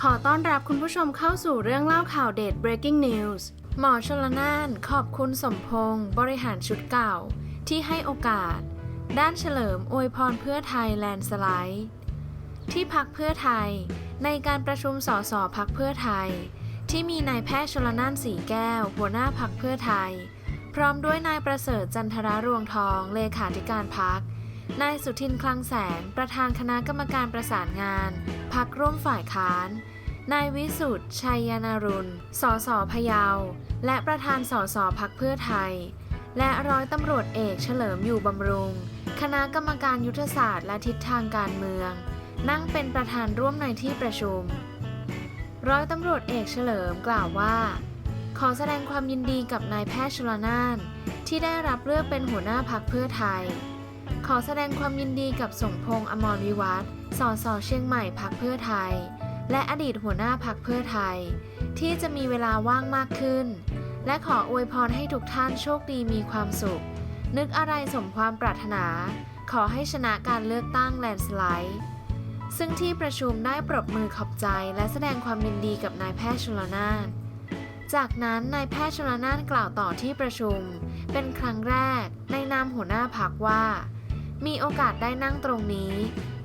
ขอต้อนรับคุณผู้ชมเข้าสู่เรื่องเล่าข่าวเด็ด breaking news หมอชลนานขอบคุณสมพงษ์บริหารชุดเก่า ที่ให้โอกาส ด้านเฉลิมอวยพรเพื่อไทยแลนด์สไลด์ที่พักเพื่อไทย ในการประชุมสสพักเพื่อไทย ที่มีนายแพทย์ชลนานสีแก้ว หัวหน้าพักเพื่อไทย พร้อมด้วยนายประเสริฐจันทรารวงทองเลขาธิการพัก นายสุทินคลังแสง ประธานคณะกรรมการประสานงาน พักร่วมฝ่ายค้าน นายวิสุทธ์ชัยยนารุณ สสพะเยา และประธานสสพักเพื่อไทย และร้อยตำรวจเอกเฉลิมอยู่บำรุง คณะกรรมการยุทธศาสตร์และทิศทางการเมือง นั่งเป็นประธานร่วมในที่ประชุม ร้อยตำรวจเอกเฉลิมกล่าวว่า ขอแสดงความยินดีกับนายแพทย์ชลนานที่ได้รับเลือกเป็นหัวหน้าพักเพื่อไทย ขอแสดงความยินดีกับสมพงษ์อมรวิวัฒน์สสเชียงใหม่พักเพื่อไทย และอดีตหัวหน้าพักเพื่อไทย ที่จะมีเวลาว่างมากขึ้น และขออวยพรให้ทุกท่านโชคดีมีความสุข นึกอะไรสมความปรารถนา ขอให้ชนะการเลือกตั้งแลนสไลด์ซึ่งที่ประชุมได้ปรบมือขอบใจและแสดงความยินดีกับนายแพทย์ชลนานจากนั้นนายแพทย์ชลนานกล่าวต่อที่ประชุม เป็นครั้งแรกในนามหัวหน้าพักว่า มีโอกาสได้นั่งตรงนี้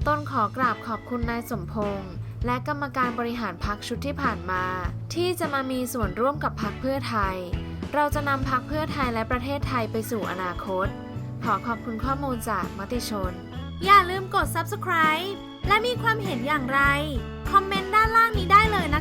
ต้นขอกราบขอบคุณนายสมพงษ์และกรรมการบริหารพักชุดที่ผ่านมา ที่จะมามีส่วนร่วมกับพักเพื่อไทย เราจะนำพักเพื่อไทยและประเทศไทยไปสู่อนาคต ขอขอบคุณข้อมูลจากมติชน อย่าลืมกด subscribe และมีความเห็นอย่างไร คอมเมนต์ด้านล่างนี้ได้เลยนะคะ